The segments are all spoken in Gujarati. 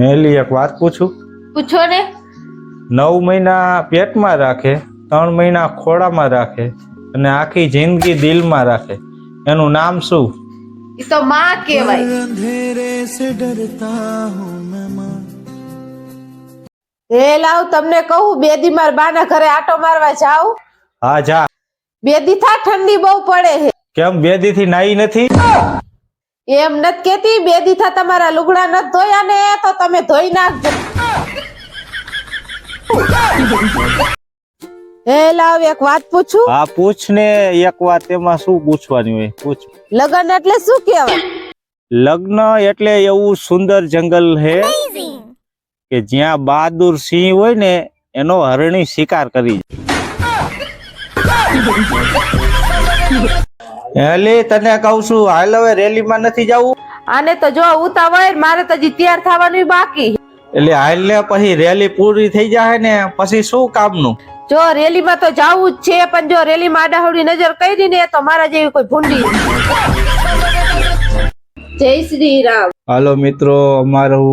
હેલી એક વાત પૂછું? પૂછો ને. નવ મહિના પેટમાં રાખે ત્રણ મહિના ખોળામાં રાખે અને આખી જિંદગી દિલમાં રાખે. એનું નામ શું? એ તો માં કહેવાય. હે લાવ તમને કહું બે દી માર બાના ઘરે આટો મારવા જાવ હા જા. બે દી થા ઠંડી બહુ પડે છે કેમ બે દીથી નાઈ નથી? એમ નથી કેતી બે દીથા તમારા લુગડા નથી ધોયા ને તો તમે ધોઈ નાખજો. હે લાવ એક વાત પૂછું. હા પૂછ ને એક વાત એમાં શું પૂછવાની હોય પૂછ. લગન એટલે શું કહેવાય? લગ્ન એટલે એવું સુંદર જંગલ હે કે જ્યાં બહાદુર સિંહ હોય ને એનો હરણી શિકાર કરી હેલી તને કહું છું હાલ હવે રેલીમાં નથી જવું? આને તો જો ઉતાવળ મારે તો હજી તૈયાર થવાનું બાકી. એટલે હાલ ને પછી રેલી પૂરી થઈ જાય ને પછી શું કામનું? જો રેલીમાં તો જાવું જ છે પણ જો રેલીમાં આડાહવડી નજર કરી ને તો મારા જેવી કોઈ ભૂંડી. જય શ્રી રામ. હાલો મિત્રો અમારું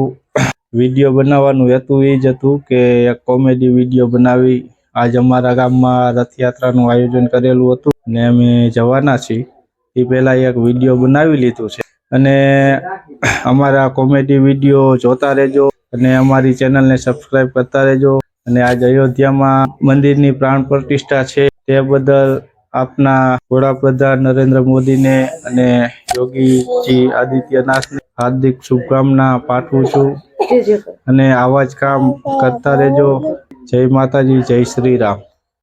વીડિયો બનાવવાનું હેતુ એ જ હતું કે એક કોમેડી વીડિયો બનાવી. આજ અમારા ગામમાં રથયાત્રાનું આયોજન કરેલું હતું ને અમે જવાના છીએ. એ પહેલા એક વીડિયો બનાવી લીધું છે. અને અમારા કોમેડી વીડિયો જોતા રહેજો અને અમારી ચેનલને સબસ્ક્રાઇબ કરતા રહેજો. અને આજ અયોધ્યામાં મંદિરની પ્રાણ પ્રતિષ્ઠા છે તે બદલ આપના વડાપ્રધાન નરેન્દ્ર મોદીને અને યોગીજી આદિત્યનાથને હાર્દિક શુભકામના પાઠવું છું. અને આવા જ કામ કરતા રહેજો. જય માતાજી જય શ્રી રામ.